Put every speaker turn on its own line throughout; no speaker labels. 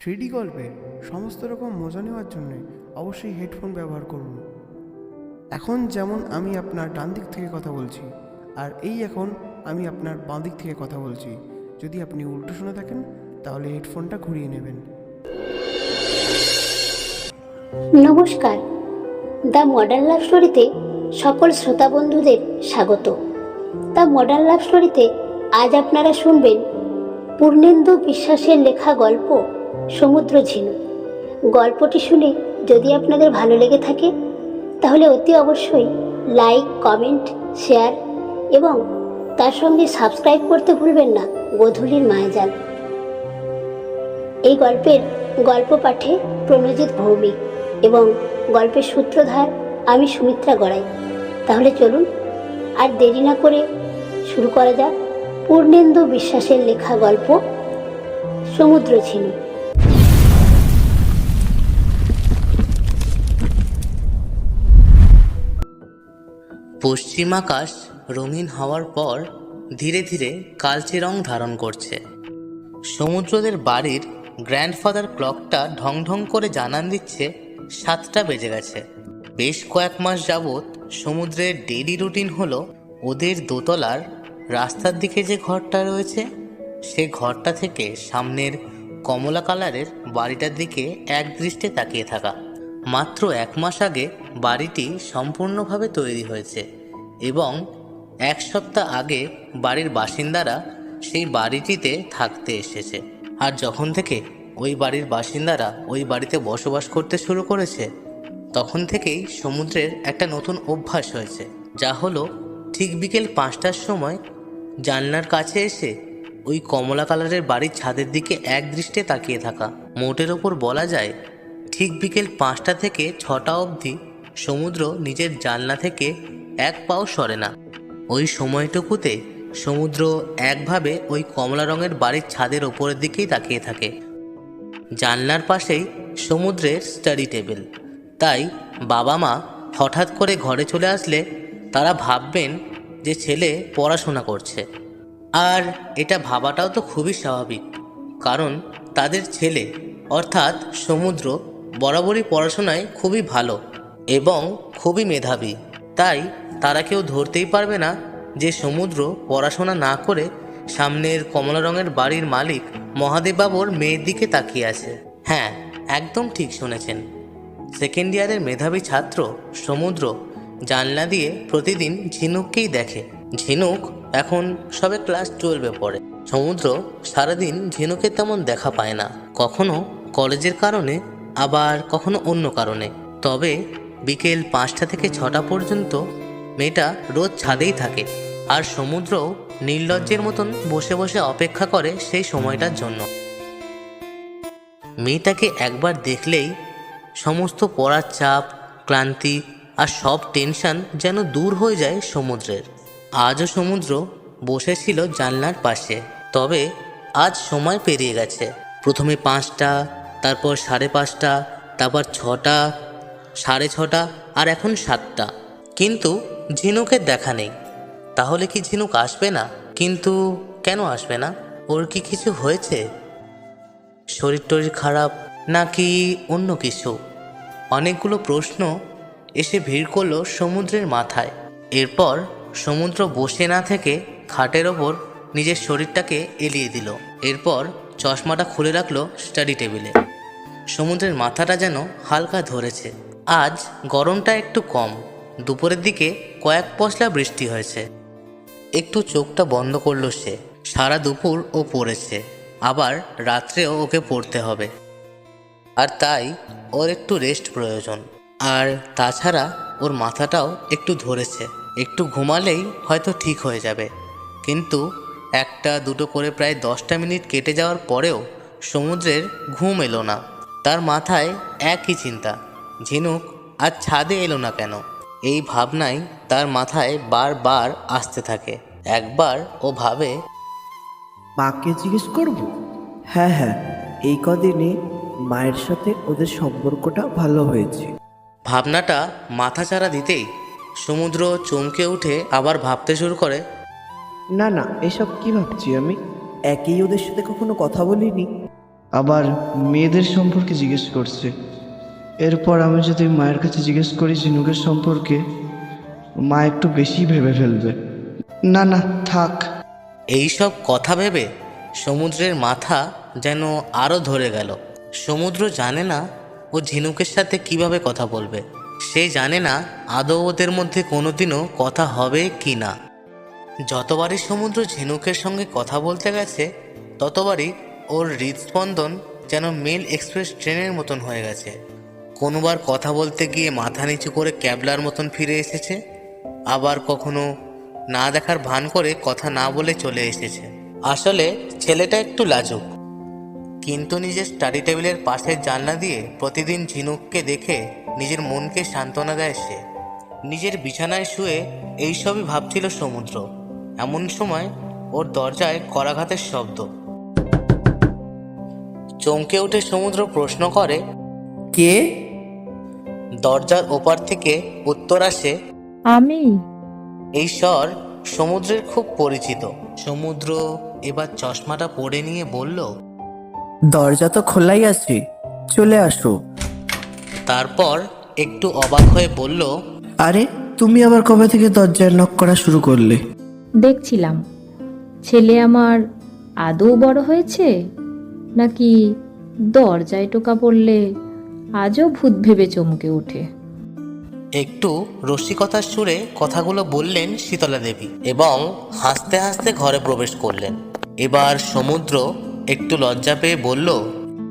Three D গল্পের সমস্ত রকম মজা নেওয়ার জন্য অবশ্যই হেডফোন ব্যবহার করুন। এখন যেমন আমি আপনার ডান দিক থেকে কথা বলছি, আর এই এখন আমি আপনার বাঁ দিক থেকে কথা বলছি। যদি আপনি উল্টো শুনে থাকেন, তাহলে হেডফোনটা ঘুরিয়ে নেবেন।
নমস্কার। দ্য মডার্ন লাভ স্টোরিতে সকল শ্রোতা বন্ধুদের স্বাগত। দ্য মডার্ন লাভ স্টোরিতে আজ আপনারা শুনবেন পূর্ণেন্দু বিশ্বাসের লেখা গল্প সমুদ্র ঝিনু গল্পটি শুনে যদি আপনাদের ভালো লেগে থাকে, তাহলে অতি অবশ্যই লাইক কমেন্ট শেয়ার এবং তার সঙ্গে সাবস্ক্রাইব করতে ভুলবেন না, গধূলির মায়াজাল। এই গল্পের গল্প পাঠে প্রণজিৎ ভৌমিক এবং গল্পের সূত্রধার আমি সুমিত্রা গড়াই। তাহলে চলুন, আর দেরি না করে শুরু করা যাক পূর্ণেন্দু বিশ্বাসের লেখা গল্প সমুদ্র ঝিনু
পশ্চিম আকাশ রঙিন হওয়ার পর ধীরে ধীরে কালচে রং ধারণ করছে। সমুদ্রদের বাড়ির গ্র্যান্ডফাদার ক্লকটা ঢং ঢং করে জানান দিচ্ছে, সাতটা বেজে গেছে। বেশ কয়েক মাস যাবৎ সমুদ্রের ডেইলি রুটিন হলো ওদের দোতলার রাস্তার দিকে যে ঘরটা রয়েছে, সে ঘরটা থেকে সামনের কমলা কালারের বাড়িটার দিকে এক দৃষ্টে তাকিয়ে থাকা। মাত্র এক মাস আগে বাড়িটি সম্পূর্ণভাবে তৈরি হয়েছে। এবং এক সপ্তাহ আগে বাড়ির বাসিন্দারা সেই বাড়িটিতে থাকতে এসেছে। আর যখন থেকে ওই বাড়ির বাসিন্দারা ওই বাড়িতে বসবাস করতে শুরু করেছে, তখন থেকেই সমুদ্রের একটা নতুন অভ্যাস হয়েছে, যা হলো ঠিক বিকেল পাঁচটার সময় জানলার কাছে এসে ওই কমলা কালারের বাড়ির ছাদের দিকে এক দৃষ্টে তাকিয়ে থাকা। মোটের ওপর বলা যায়, ঠিক বিকেল পাঁচটা থেকে ছটা অবধি সমুদ্র নিজের জানলা থেকে এক পাও সরে না। ওই সময়টুকুতে সমুদ্র একভাবে ওই কমলা রঙের বাড়ির ছাদের ওপরের দিকেই তাকিয়ে থাকে। জানলার পাশেই সমুদ্রের স্টাডি টেবিল। তাই বাবা মা হঠাৎ করে ঘরে চলে আসলে তারা ভাববেন যে ছেলে পড়াশোনা করছে। আর এটা ভাবাটাও তো খুবই স্বাভাবিক, কারণ তাদের ছেলে অর্থাৎ সমুদ্র বরাবরই পড়াশোনায় খুবই ভালো এবং খুবই মেধাবী। তাই তারা কেউ ধরতেই পারবে না যে সমুদ্র পড়াশোনা না করে সামনের কমলা রঙের বাড়ির মালিক মহাদেববাবুর মেয়ের দিকে তাকিয়ে আছে। হ্যাঁ একদম ঠিক শুনেছেন। সেকেন্ড ইয়ারের মেধাবী ছাত্র সমুদ্র জানলা দিয়ে প্রতিদিন ঝিনুককেই দেখে। ঝিনুক এখন সবে ক্লাস টুয়েলভে পড়ে। সমুদ্র সারাদিন ঝিনুকের তেমন দেখা পায় না। কখনো কলেজের কারণে, আবার কখনো অন্য কারণে। তবে বিকেল পাঁচটা থেকে ছটা পর্যন্ত মেয়েটা রোজ ছাদেই থাকে আর সমুদ্রও নির্লজ্জের মতন বসে বসে অপেক্ষা করে সেই সময়টার জন্য। মেয়েটাকে একবার দেখলেই সমস্ত পড়ার চাপ, ক্লান্তি আর সব টেনশন যেন দূর হয়ে যায় সমুদ্রের। আজও সমুদ্র বসেছিল জানলার পাশে, তবে আজ সময় পেরিয়ে গেছে। প্রথমে পাঁচটা, তারপর সাড়ে পাঁচটা, তারপর ছটা, সাড়ে ছটা আর এখন সাতটা। কিন্তু ঝিনুকের দেখা নেই। তাহলে কি ঝিনুক আসবে না? কিন্তু কেন আসবে না? ওর কি কিছু হয়েছে? শরীর টরীর খারাপ নাকি অন্য কিছু? অনেকগুলো প্রশ্ন এসে ভিড় করল সমুদ্রের মাথায়। এরপর সমুদ্র বসে না থেকে খাটের ওপর নিজের শরীরটাকে এলিয়ে দিল। এরপর চশমাটা খুলে রাখল স্টাডি টেবিলে। সমুদ্রের মাথাটা যেন হালকা ধরেছে। আজ গরমটা একটু কম। দুপুরের দিকে কয়েক পশলা বৃষ্টি হয়েছে। একটু চোখটা বন্ধ করল সে। সারা দুপুর ও পড়েছে। আবার রাত্রেও ওকে পড়তে হবে। আর তাই ওর একটু রেস্ট প্রয়োজন। আর তাছাড়া ওর মাথাটাও একটু ধরেছে। একটু ঘুমালেই হয়তো ঠিক হয়ে যাবে। কিন্তু একটা দুটো করে প্রায় দশটা মিনিট কেটে যাওয়ার পরেও সমুদ্রের ঘুম এলো না। তার মাথায় একই চিন্তা। ঝিনুক আর ছাদে এলো না কেন? এই ভাবনাই তার মাথায় বারবার আসতে থাকে। একবার ও ভাবে
মাকে জিজ্ঞেস করব? হ্যাঁ হ্যাঁ এই কদিনে মায়ের সাথে ওদের সম্পর্কটা ভালো হয়েছে।
ভাবনাটা মাথা মাথাচাড়া দিতেই সমুদ্র চমকে উঠে আবার ভাবতে শুরু করে।
না না এসব কি ভাবছি আমি? একই ওদের সাথে কখনো কথা বলিনি।
আবার মেয়েদের সম্পর্কে জিজ্ঞেস করছে। এরপর আমি যদি মায়ের কাছে জিজ্ঞেস করি ঝিনুকের সম্পর্কে, মা একটু বেশি ভেবে ফেলবে। না না, থাক।
এইসব কথা ভেবে সমুদ্রের মাথা যেন আরও ধরে গেল। সমুদ্র জানে না ও ঝিনুকের সাথে কীভাবে কথা বলবে। সে জানে না আদৌ ওদের মধ্যে কোনোদিনও কথা হবে কি না। যতবারই সমুদ্র ঝিনুকের সঙ্গে কথা বলতে গেছে, ততবারই ওর হৃদস্পন্দন যেন মেল এক্সপ্রেস ট্রেনের মতন হয়ে গেছে। কোনোবার কথা বলতে গিয়ে মাথা নিচু করে ক্যাবলার মতন ফিরে এসেছে। আবার কখনো না দেখার ভান করে কথা না বলে চলে এসেছে। আসলে ছেলেটা একটু লাজুক। কিন্তু নিজের স্টাডি টেবিলের পাশের জানলা দিয়ে প্রতিদিন ঝিনুককে দেখে নিজের মনকে সান্ত্বনা দেয় সে। নিজের বিছানায় শুয়ে এইসবই ভাবছিল সমুদ্র। এমন সময় ওর দরজায় করাঘাতের শব্দ। চমকে উঠে সমুদ্র প্রশ্ন করে,
কে?
দরজার ওপার থেকে উত্তর আসে
আমি।
এই স্বর সমুদ্রের খুব পরিচিত। সমুদ্র এবার চশমাটা পরে নিয়ে বলল
দরজা তো খোলাই আছে চলে আসো।
তারপর একটু অবাক হয়ে বলল
আরে তুমি আবার কবে থেকে দরজায় নক করা শুরু করলে?
দেখছিলাম। ছেলে আমার আদৌ বড় হয়েছে? নাকি দরজায় টোকা পড়লে আজও ভূত ভেবে চমকে ওঠে।
একটু রসিকতার সুরে কথাগুলো বললেন শীতলা দেবী এবং হাসতে হাসতে ঘরে প্রবেশ করলেন। এবার সমুদ্র একটু লজ্জা পেয়ে বলল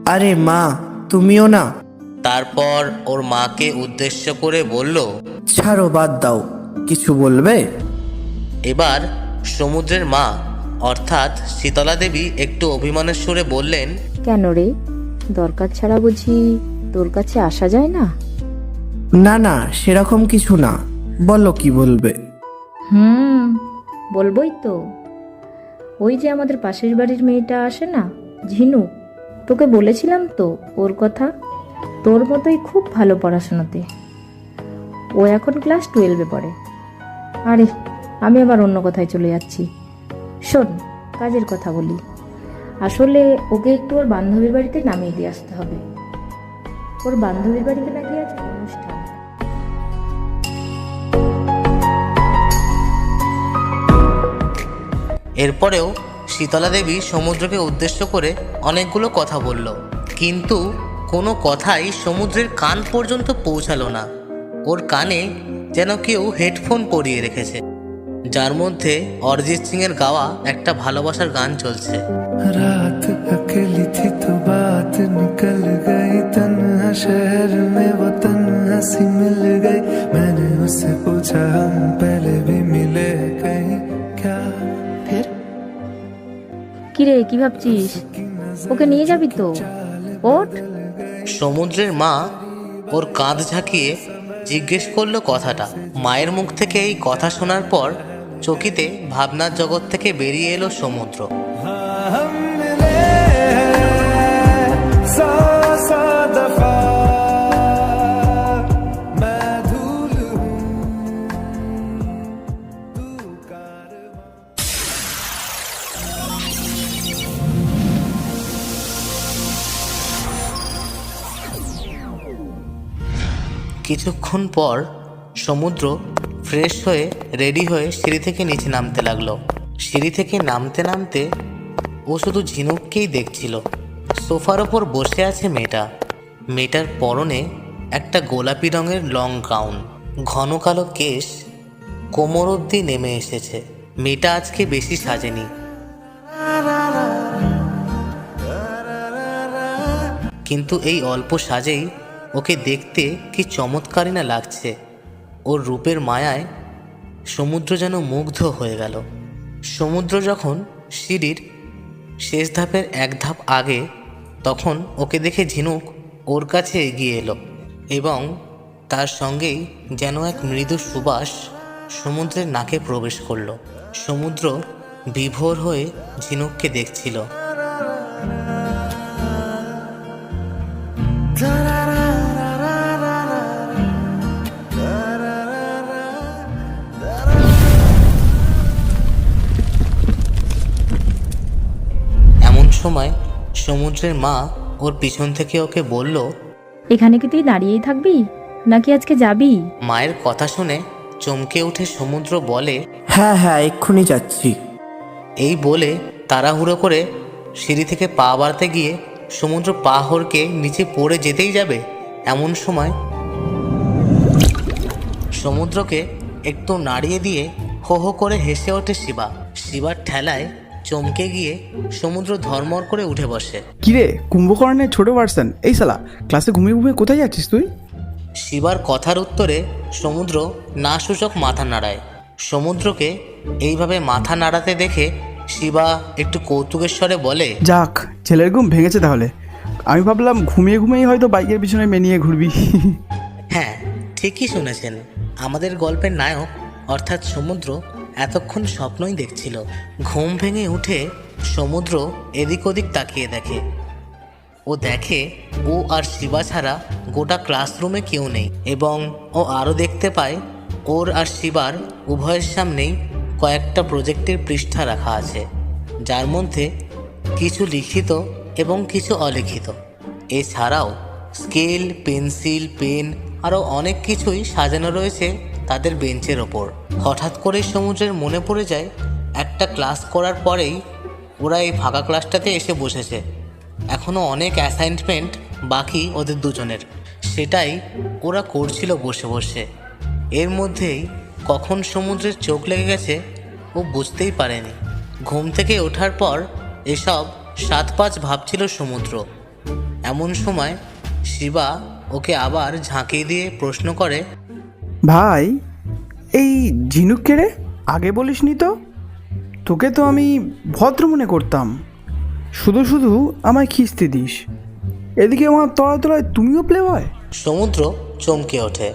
আরে মা তুমিও না।
তারপর ওর মাকে উদ্দেশ্য করে বলল
ছাড়ো বাদ দাও কিছু বলবে?
এবার সমুদ্রের মা অর্থাৎ শীতলা দেবী একটু অভিমানের সুরে বললেন
কেন রে? দরকার ছাড়া বুঝি তোর কাছে আসা যায় না?
না না সেরকম কিছু না। বলো কি বলবে?
হুম বলবোই তো। ওই যে আমাদের পাশের বাড়ির মেয়েটা আসে না ঝিনু তোকে বলেছিলাম তো ওর কথা। তোর মতোই খুব ভালো পড়াশোনাতে। ও এখন ক্লাস টুয়েলভে পড়ে। আরে আমি আবার অন্য কথায় চলে যাচ্ছি। শোন কাজের কথা বলি। আসলে ওকে একটু ওর বান্ধবীর বাড়িতে নামিয়ে দিয়ে আসতে হবে। ওর বান্ধবীর বাড়িতে নাকি আজ অনুষ্ঠান
এরপরেও শীতলা দেবী সমুদ্রকে উদ্দেশ্য করে অনেকগুলো কথা বলল কিন্তু কোনো কথাই সমুদ্রের কান পর্যন্ত পৌঁছালো না। ওর কানে যেন কেউ হেডফোন পরিয়ে রেখেছে যার মধ্যে অরিজিৎ সিং এর গাওয়া একটা ভালোবাসার গান চলছে।
अकेली थी तो बात निकल गई तन्हा शहर में वो तन्हा सी मिल गई मैंने उससे पूछा हम पहले भी मिले कहीं क्या फिर
কিরে কি ভাবছিস ওকে নিয়ে যাবি তো ওঠ
সমুদ্রের মা ওর কাঁধ ঝাঁকিয়ে জিজ্ঞেস করলো কথাটা মায়ের মুখ থেকে এই কথা শোনার পর চকিতে ভাবনার জগৎ থেকে বেরিয়ে এলো সমুদ্র কিছুক্ষণ পর সমুদ্র ফ্রেশ হয়ে রেডি হয়ে সিঁড়ি থেকে নিচে নামতে লাগল। সিঁড়ি থেকে নামতে নামতে ও শুধু ঝিনুককেই দেখছিল। সোফার ওপর বসে আছে মেয়েটা। মেয়েটার পরনে একটা গোলাপি রঙের লং গাউন, ঘন কালো কেশ কোমর অব্দি নেমে এসেছে। মেয়েটা আজকে বেশি সাজেনি। কিন্তু এই অল্প সাজেই ওকে দেখতে কি চমৎকারই না লাগছে। ওর রূপের মায়ায় সমুদ্র যেন মুগ্ধ হয়ে গেল। সমুদ্র যখন সিঁড়ির শেষ ধাপের এক ধাপ আগে, তখন ওকে দেখে ঝিনুক ওর কাছে এগিয়ে এলো এবং তার সঙ্গেই যেন এক মৃদু সুবাস সমুদ্রের নাকে প্রবেশ করল। সমুদ্র বিভোর হয়ে ঝিনুককে দেখছিল। সময় সমুদ্রের মা ওর পিছন থেকে ওকে বলল
এখানে কি তুই দাঁড়িয়েই থাকবি? নাকি আজকে যাবি?
মায়ের কথা শুনে চমকে উঠে সমুদ্র বলে
হ্যাঁ হ্যাঁ এক্ষুনি যাচ্ছি।
এই বলে তাড়াহুড়ো করে সিঁড়ি থেকে পা বাড়াতে গিয়ে সমুদ্র পা হরকে নিচে পড়ে যেতেই যাবে এমন সময় সমুদ্রকে একটু নাড়িয়ে দিয়ে হো হো করে হেসে ওঠে শিবা। শিবার ঠেলায় চমকে গিয়ে সমুদ্র ধর্মর করে উঠে বসে।
কিরে কুম্ভকর্ণের ছোট ভার্সন। এই সালা ক্লাসে ঘুমিয়ে ঘুমিয়ে কোথায় যাচ্ছিস তুই?
শিবার কথার উত্তরে সমুদ্র না সূচক মাথা নাড়ায়। সমুদ্রকে এইভাবে মাথা নাড়াতে দেখে শিবা একটু কৌতুকের স্বরে বলে
যাক ছেলের ঘুম ভেঙেছে তাহলে। আমি ভাবলাম ঘুমিয়ে ঘুমিয়েই হয়তো বাইকের পিছনে মেনিয়ে ঘুরবি।
হ্যাঁ ঠিকই শুনেছেন। আমাদের গল্পের নায়ক অর্থাৎ সমুদ্র এতক্ষণ স্বপ্নই দেখছিল। ঘুম ভেঙে উঠে সমুদ্র এদিক ওদিক তাকিয়ে দেখে। ও দেখে ও আর শিবা ছাড়া গোটা ক্লাসরুমে কেউ নেই এবং ও আরও দেখতে পায় ওর আর শিবার উভয়ের সামনেই কয়েকটা প্রজেক্টের পৃষ্ঠা রাখা আছে, যার মধ্যে কিছু লিখিত এবং কিছু অলিখিত। এছাড়াও স্কেল, পেন্সিল, পেন আরও অনেক কিছুই সাজানো রয়েছে তাদের বেঞ্চের ওপর। হঠাৎ করে সমুদ্রের মনে পড়ে যায়, একটা ক্লাস করার পরেই ওরা এই ফাঁকা ক্লাসটাতে এসে বসেছে। এখনও অনেক অ্যাসাইনমেন্ট বাকি ওদের দুজনের। সেটাই ওরা করছিল বসে বসে। এর মধ্যেই কখন সমুদ্রের চোখ লেগে গেছে ও বুঝতেই পারেনি। ঘুম থেকে ওঠার পর এসব সাত পাঁচ ভাবছিল সমুদ্র। এমন সময় শিবা ওকে আবার ঝাঁকিয়ে দিয়ে প্রশ্ন করে
ভাই এই ঝিনুক কেড়ে আগে বলিসনি তো? তোকে তো আমি ভদ্র মনে করতাম। শুধু শুধু আমায় খিস্তে দিস। এদিকে আমার তলায় তলায় তুমিও প্লে হয়
সমুদ্র চমকে ওঠে।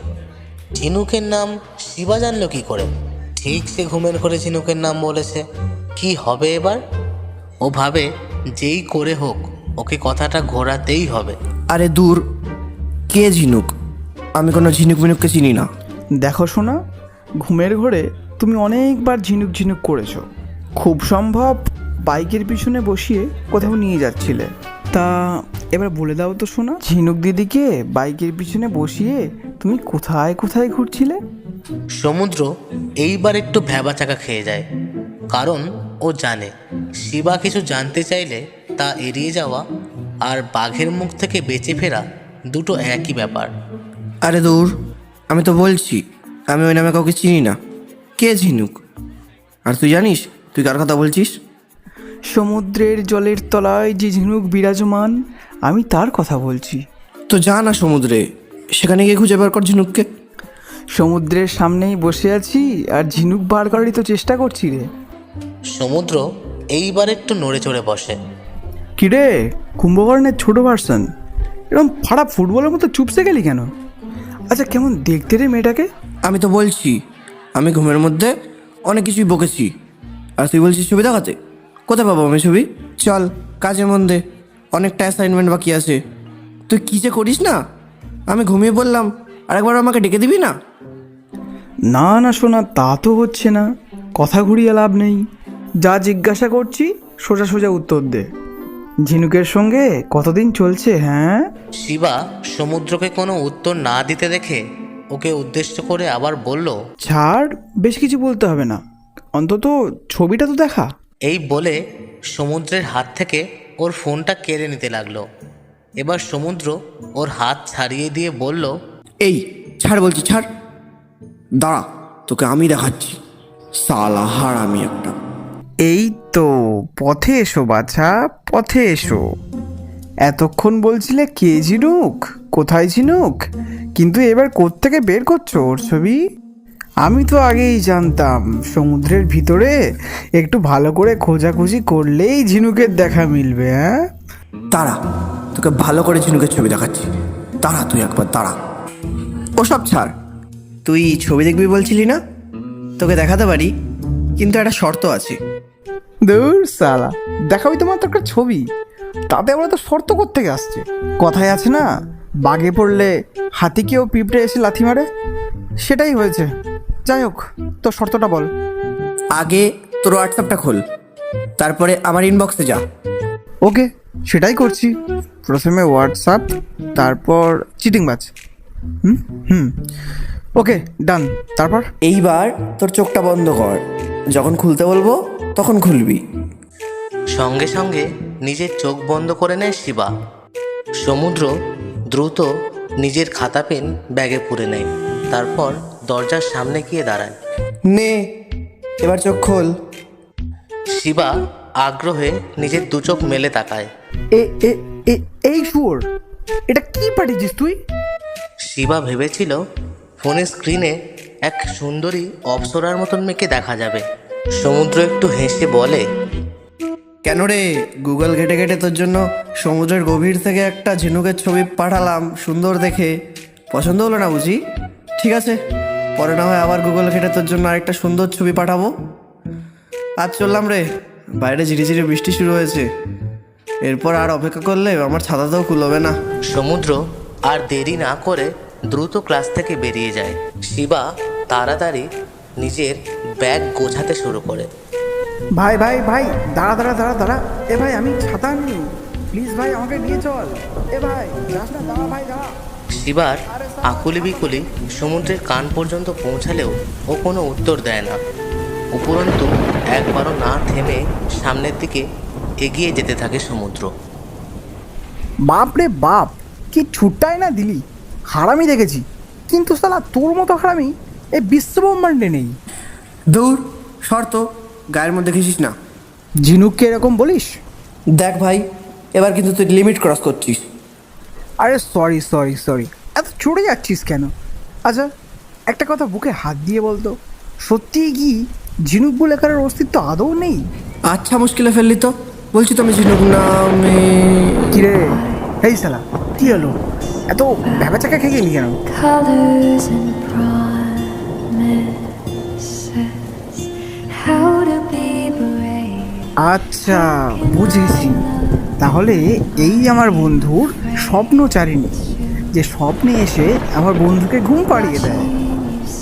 ঝিনুকের নাম শিবা জানলো কি করে? ঠিক সে ঘুমের ঘরে ঝিনুকের নাম বলেছে। কি হবে এবার? ও ভাবে যেই করে হোক ওকে কথাটা ঘোরাতেই হবে।
আরে দূর কে ঝিনুক? আমি কোনো ঝিনুক মিনুককে চিনি না।
দেখো শোনা ঘুমের ঘরে তুমি অনেকবার ঝিনুক ঝিনুক করেছ। খুব সম্ভব বাইকের পিছনে বসিয়ে কোথাও নিয়ে যাচ্ছিলে। তা এবার বলে দাও তো শোনা ঝিনুক দিদিকে বাইকের পিছনে বসিয়ে তুমি কোথায় কোথায় ঘুরছিলে?
সমুদ্র এইবার একটু ভ্যাবা চাকা খেয়ে যায় কারণ ও জানে শিবা কিছু জানতে চাইলে তা এড়িয়ে যাওয়া আর বাঘের মুখ থেকে বেঁচে ফেরা দুটো একই ব্যাপার।
আরে দূর আমি তো বলছি আমি ওই নামে কাউকে চিনি না। কে ঝিনুক আর তুই জানিস তুই কার কথা বলছিস?
সমুদ্রের জলের তলায় যে ঝিনুক বিরাজমান আমি তার কথা বলছি।
তো যা না সমুদ্রে সেখানে গিয়ে খুঁজে বার কর ঝিনুককে।
সমুদ্রের সামনেই বসে আছি আর ঝিনুক বার করারই তো চেষ্টা করছি রে।
সমুদ্র এইবার একটু নড়ে চড়ে বসে।
কিরে কুম্ভকর্ণের ছোট ভার্সন এরকম ফাড়া ফুটবলের মতো চুপসে গেলি কেন? আচ্ছা কেমন দেখতে রে মেয়েটাকে?
আমি তো বলছি আমি ঘুমের মধ্যে অনেক কিছুই বকেছি। আর তুই বলছিস ছবি দেখাতে? কোথায় পাবো আমি ছবি? চল কাজের মধ্যে। অনেকটা অ্যাসাইনমেন্ট বাকি আছে। তুই কী যে করিস না? আমি ঘুমিয়ে পড়লাম। আরেকবার আমাকে ডেকে দিবি না?
না না শোনা তা তো হচ্ছে না। কথা ঘুরিয়ে লাভ নেই। যা জিজ্ঞাসা করছি সোজা সোজা উত্তর দে। ঝিনুকের সঙ্গে কতদিন চলছে হ্যাঁ?
শিবা সমুদ্রকে কোনো উত্তর না দিতে দেখে ওকে উদ্দেশ্য করে আবার বলল
ছাড় বেশ কিছু বলতে হবে না। অন্তত ছবিটা তো দেখা।
এই বলে সমুদ্রের হাত থেকে ওর ফোনটা কেড়ে নিতে লাগল। এবার সমুদ্র ওর হাত ছাড়িয়ে দিয়ে বলল
এই ছাড় বলছি ছাড়। দাঁড়া তোকে আমি দেখাচ্ছি। সালা হার আমি একটা।
এই তো পথে এসো বাছা, পথে এসো। এতক্ষণ বলছিলে কে ঝিনুক? কোথায় ঝিনুক? কিন্তু এবার কোত্থেকে বের করছ ওর ছবি? আমি তো আগেই জানতাম, সমুদ্রের ভিতরে একটু ভালো করে খোঁজাখুঁজি করলেই ঝিনুকের দেখা মিলবে হ্যাঁ?
তারা, তোকে ভালো করে ঝিনুকের ছবি দেখাচ্ছি। তারা, তুই একবার তারা। ওসব ছাড়। তুই ছবি দেখবি বলছিলি না? তোকে দেখাতে পারি, কিন্তু একটা শর্ত আছে।
দূর সালা দেখাবি তোমার তো একটা ছবি। তাতে আমরা তো শর্ত করতে আসছে? কথায় আছে না বাগে পড়লে হাতিকেও পিঁপড়ে এসে লাথি মারে? সেটাই হয়েছে। যাই হোক তোর শর্তটা বল।
আগে তোর হোয়াটসঅ্যাপটা খোল তারপরে আমার ইনবক্সে যা।
ওকে সেটাই করছি। প্রথমে হোয়াটসঅ্যাপ তারপর চিটিং বাজ হুম হুম। ওকে ডান তারপর?
এইবার তোর চোখটা বন্ধ কর যখন খুলতে বলব তখন খুলবি।
সঙ্গে সঙ্গে নিজের চোখ বন্ধ করে নেয় শিবা। সমুদ্র দ্রুত নিজের খাতা পেন ব্যাগে পুরে নেয়। তারপর দরজার সামনে গিয়ে দাঁড়ায়।
নে এবার চোখ খোল।
শিবা আগ্রহে নিজের দু চোখ মেলে তাকায়।
এ এ এ এই শুয়োর এটা কি পাঠিয়েছিস তুই?
শিবা ভেবেছিল ফোনের স্ক্রিনে এক সুন্দরী অপ্সরার মতন মেয়েকে দেখা যাবে। সমুদ্র একটু হেসে বলে
কেন রে? গুগল ঘেটে ঘেটে তোর জন্য সমুদ্রের গভীর থেকে একটা ঝিনুকের ছবি পাঠালাম সুন্দর দেখে। পছন্দ হলো না বুঝি? ঠিক আছে পরে না হয় আবার গুগল ঘেটে তোর জন্য আরেকটা সুন্দর ছবি পাঠাবো। আজ চললাম রে বাইরে ঝিরিঝিরি বৃষ্টি শুরু হয়েছে। এরপর আর অপেক্ষা করলে আমার ছাতাতেও কুলোবে না।
সমুদ্র আর দেরি না করে দ্রুত ক্লাস থেকে বেরিয়ে যায়। শিবা তাড়াতাড়ি নিজের ব্যাগ গোছাতে শুরু করে।
ভাই ভাই ভাই দাঁড়া দাঁড়া দাঁড়া দাঁড়া। এ ভাই আমি ছাতা নি প্লিজ ভাই আমাকে নিয়ে চল। এ ভাই যাস না দাঁড়া ভাই দাঁড়া।
শিবার আকুলি বিকুলি সমুদ্রের কান পর্যন্ত পৌঁছালেও ও কোনো উত্তর দেয় না। উপরন্তু একবারও না থেমে সামনের দিকে এগিয়ে যেতে থাকে সমুদ্র।
বাপ রে বাপ কি ছুটটাই না দিলি। হারামি দেখেছি। কিন্তু সালা তোর মতো হারামি এই বিশ্বব্রহ্মাণ্ডে নেই।
দূর শর্ত গায়ের মধ্যে ঘেসিস না।
ঝিনুককে এরকম বলিস?
দেখ ভাই এবার কিন্তু তুই লিমিট ক্রস করছিস।
আরে সরি সরি সরি এত চড়ে যাচ্ছিস কেন? আচ্ছা একটা কথা বুকে হাত দিয়ে বলতো। সত্যিই কি ঝিনুক বলে কারোর অস্তিত্ব আদৌ নেই?
আচ্ছা মুশকিলে ফেললি তো। বলছি তো আমি ঝিনুক নামে
কিরে এই সালা কি হলো? এত ভ্যাবাচাকা খেয়ে গেলি কেন? আচ্ছা বুঝেছি। তাহলে এই আমার বন্ধুর স্বপ্নচারিণী যে স্বপ্নে এসে আমার বন্ধুকে ঘুম পাড়িয়ে দেয়।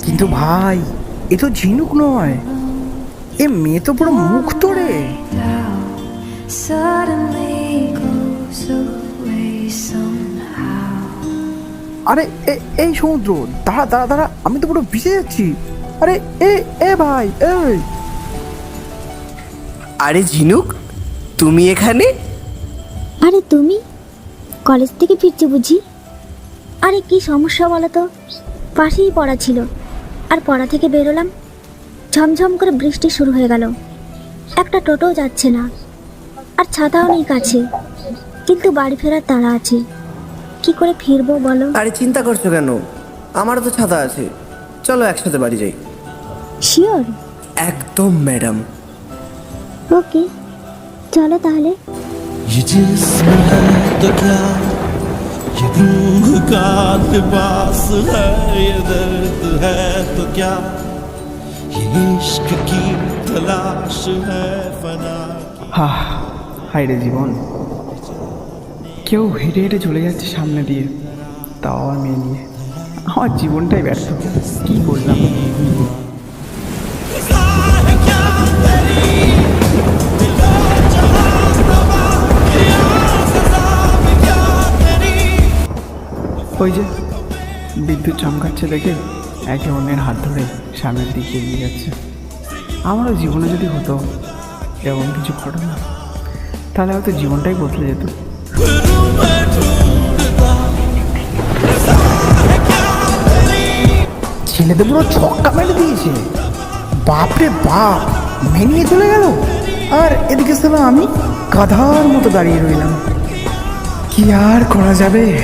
কিন্তু ভাই এ তো ঝিনুক নয়। এ মেয়ে তো পুরো মুখ তোড়ে আরে এ এই সমুদ্র দাঁড়া দাঁড়া দাঁড়া আমি তো পুরো ভিজে যাচ্ছি। আরে এ এ ভাই এই।
আরে ঝিনুক তুমি এখানে?
আরে তুমি? কলেজ থেকে ফিরছো বুঝি? আরে কি সমস্যা বলো তো? পাশেই পড়া ছিল। আর পড়া থেকে বেরোলাম ঝমঝম করে বৃষ্টি শুরু হয়ে গেল। একটা টোটো যাচ্ছে না আর ছাতাও নেই কাছে। কিন্তু বাড়ি ফেরার তাড়া আছে। কি করে ফিরবো বলো
আরে চিন্তা করছো কেন আমারও তো ছাতা আছে চলো একসাথে বাড়ি যাই
শিওর
একদম ম্যাডাম
ওকে চলো তাহলে
ये जिस्म है तो क्या ये रूह का लिबास है ये दर्द है तो क्या ये इश्क की तलाश है फना की
হা হাই রে জীবন কেউ হেঁটে হেঁটে চলে যাচ্ছে সামনে দিয়ে। তাও আমার মেয়ে নিয়ে। আমার জীবনটাই ব্যর্থ। কি করলাম ওই যে বিদ্যুৎ চমকাচ্ছে দেখে একে অন্যের হাত ধরে সামনের দিকে এগিয়ে যাচ্ছে। আমারও জীবনে যদি হতো, এরকম কিছু ঘটনা, তাহলে হয়তো জীবনটাই বদলে যেত। ছেলেদের পুরো ছক্কা মেরে দিয়েছে। বাপরে বাপ মেনিয়ে চলে গেল। আর এদিকে সালা আমি গাধার মতো দাঁড়িয়ে রইলাম। কি আর করা যাবে?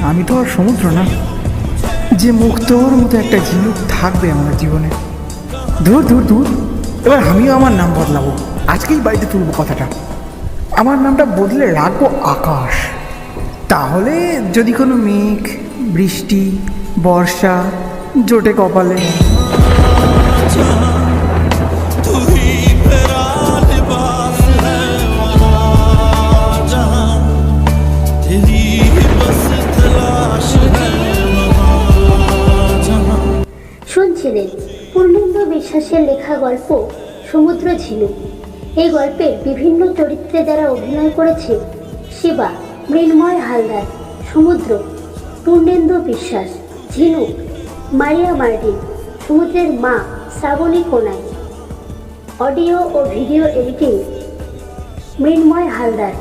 আমি তো আর সমুদ্র না। যে মুক্তর মতো একটা ঝিনুক থাকবে আমার জীবনে। দূর দূর দূর এবার আমিও আমার নাম বদলাবো। আজকেই বাড়িতে তুলবো কথাটা। আমার নামটা বদলে রাখব আকাশ। তাহলে যদি কোনো মেঘ বৃষ্টি বর্ষা জোটে কপালে
গল্প
বিভিন্ন চরিত্রে যারা অভিনয় করেছে, শিবা, মৃন্ময় হালদার, সমুদ্র, পূর্ণেন্দু বিশ্বাস ঝিনুক মারিয়া মার্টিন, সমুদ্রের মা, শ্রাবণী কোনাই। অডিও ও video editing, Mrinmoy Haldar,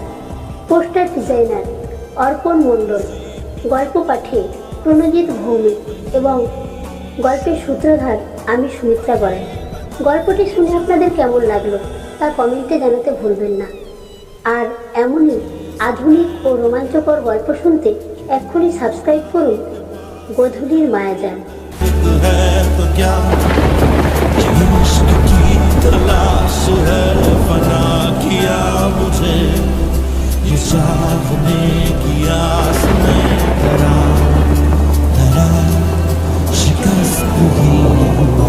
poster designer, Arpan Mondal, গল্প পাঠে প্রণজিৎ ভৌমিক এবং গল্পের সূত্রধার আমি সুমিত্রা গড়াই গল্পটি শুনে আপনাদের কেমন লাগল? তা কমেন্টে জানাতে ভুলবেন না আর এমনই আধুনিক ও রোমাঞ্চকর গল্প শুনতে এক্ষুনি সাবস্ক্রাইব করুন গধূলির মায়াজাল
है तो क्या ये इश्क की तलाश है फना किया मुझे ये चाहने की आस में डरा डरा शिकस्त ही हुआ